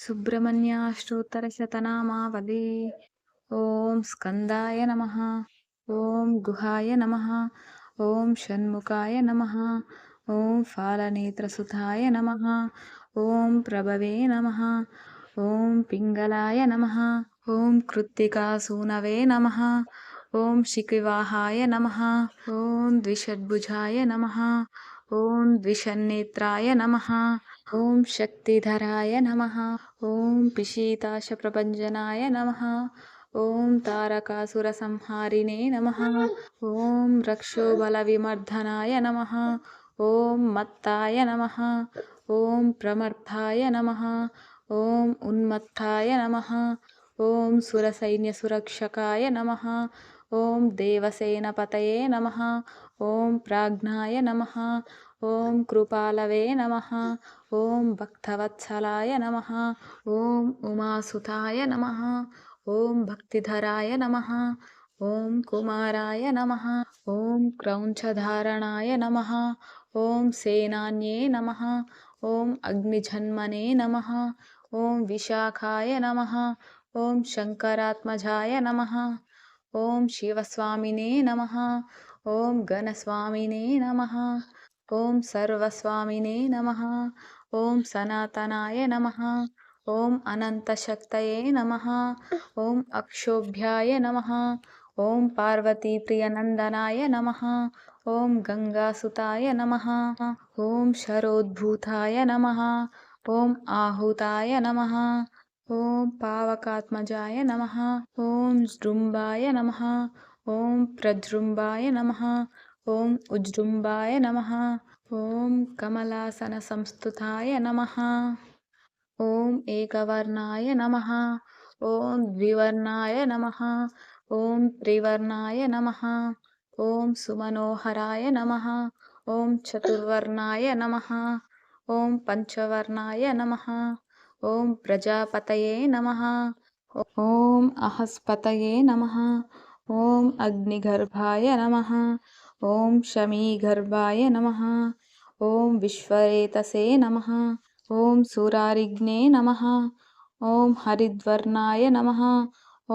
సుబ్రహ్మణ్యాష్టోత్తరశతనామావళి ఓం స్కందాయ నమ. ఓం గుహాయ నమ. ఓం షణ్ముఖాయ నమ. ఓం ఫాలనేత్రసుతాయ నమ. ఓం ప్రభవే నమ. ఓం పింగళాయ నమ. ఓం కృత్తికాసూనవే నమ. ఓం శిఖివాహాయ నమ. ఓం ద్విషడ్భుజాయ నమ. ఓం ద్విషన్నేత్రాయ నమ. ॐ शक्तिधराय नमः। ॐ पिशीताशप्रभञ्जनाय नमः। ॐ तारकासुरसंहारिणे नमः। ॐ रक्षोबलविमर्दनाय नमः। ॐ मत्ताय नमः। ॐ प्रमर्थाय नमः। ॐ उन्मत्ताय नमः। ॐ सुरसैन्यसुरक्षकाय नमः। ॐ देवसेनपतये नमः ॐ प्राज्ञाय नमः ॐ कृपालवे नमः ॐ भक्तवत्सलाय नम ओं उमासुताय नम ओं भक्तिधराय नम ओं कुमाराय नम ओं क्रौञ्चधारणाय नम ओं सेनान्ये नम ओं अग्निजन्मने नम ओं विशाखाय नम ओं शङ्करात्मजाय नमः ॐ शिवस्वामिने नमः। ॐ गणस्वामिने नमः। ॐ सर्वस्वामिने नमः। ॐ सनातनाय नमः। ॐ अनन्तशक्तये नमः। ॐ अक्षोभ्याय नमः। ॐ पार्वतीप्रियनन्दनाय नमः। ॐ गङ्गासुताय नमः। ॐ शरोद्भूताय नमः। ॐ आहूताय नमः। ओम पावकात्मजाय नमः ओम जृंबाय नमः ओम प्रजृंबाय नमः ओम उज्जृंबाय नमः कमलासन संस्था नमः ओम एकवर्णाय नमः ओम द्विवर्णाय नमः ओम त्रिवर्णाय नमः ओम सुमनोहराय नमः ओम चतुर्वर्णाय नमः ओम पंचवर्णाय नमः ॐ प्रजापतये नमः ॐ अहस्पतये नमः ॐ अग्निगर्भाय नमः ॐ शमीगर्भाय नमः ॐ विश्वरेतसे नमः ॐ सुरारिग्ने नमः ॐ हरिद्वर्णाय नमः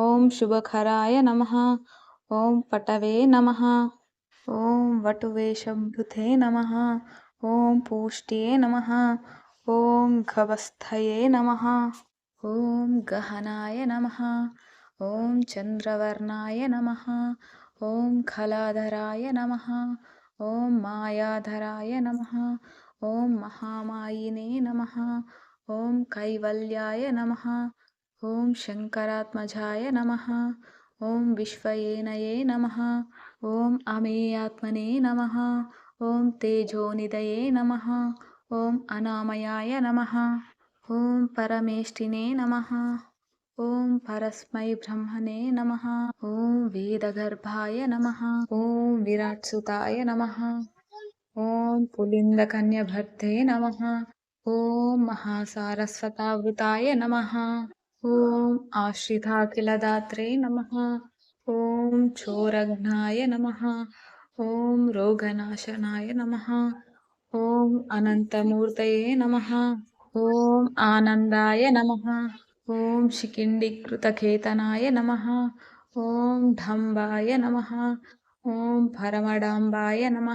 ॐ शुभखराय नमः ॐ पटवे नमः ॐ वटुवेशम्भुते नमः ॐ पूष्ट्ये नमः ఓం గవస్థయే నమ ఓం గహనాయ నమ ఓం చంద్రవర్ణాయ నమ ఓం ఖలాధరాయ నమ ఓం మాయాధరాయ నమ ఓం మహామాయినే నమ ఓం కైవల్యాయ నమ ఓం శంకరాత్మజాయ నమ ఓం విశ్వయేనయే నమ ఓం అమేయాత్మనే నమ ఓం తేజోనిదయే నమ ఓం అనామయాయ నమ. ఓం పరమేష్ఠినే నమ. ఓం పరస్మై బ్రహ్మణే నమ. ఓం వేదగర్భాయ నమ. ఓం విరాట్సుతాయ నమ. ఓం పులిందకన్యభర్తే నమ. ఓం మహాసారస్వతావృతాయ నమ. ఓం ఆశ్రితాఖిలదాత్రే నమ. ఓం చోరఘ్నాయ నమ. ఓం రోగనాశనాయ నమ. ఓం అనంతమూర్తయే నమ. ఓం ఆనందాయ నమ. ఓం శిఖిండికృతకేతనాయ నమ. ఓం ఢంబాయ నమ. ఓం పరమడాంబాయ నమ.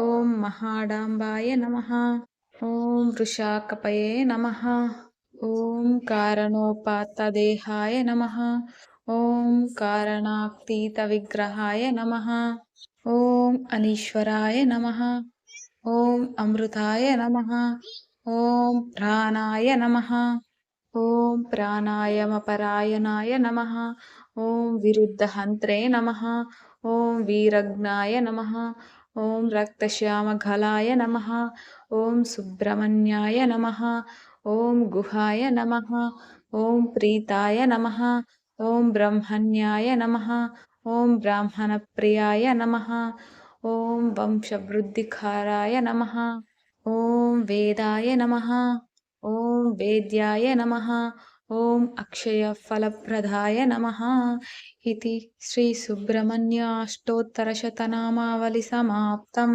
ఓం మహాడాంబాయ నమ. ఓం వృషాకపయే నమ. ఓం కారణోపాత్తదేహాయ నమ. ఓం కారణాక్తీత విగ్రహాయ నమ. ఓం అనీశ్వరాయ నమ. ఓం అమృతాయ నమ ఓం ప్రాణాయ నమ ఓం ప్రాణాయామపరాయణాయ నమ ఓం విరుద్ధహంత్రే నమ ఓం వీరజ్ఞాయ నమ ఓం రక్తశ్యామఘలాయ నమ ఓం సుబ్రహ్మణ్యాయ నమ ఓం గుహాయ నమ ఓం ప్రీతాయ నమ ఓం బ్రహ్మణ్యాయ నమ ఓం బ్రాహ్మణప్రియాయ నమ ఓం వంశవృద్ధికారాయ నమ. ఓం వేదాయ నమ. ఓం వేద్యాయ నమ. ఓం అక్షయ ఫలప్రదాయ నమ. ఇది శ్రీ సుబ్రహ్మణ్యాష్టోత్తరశతనామావళి సమాప్తం.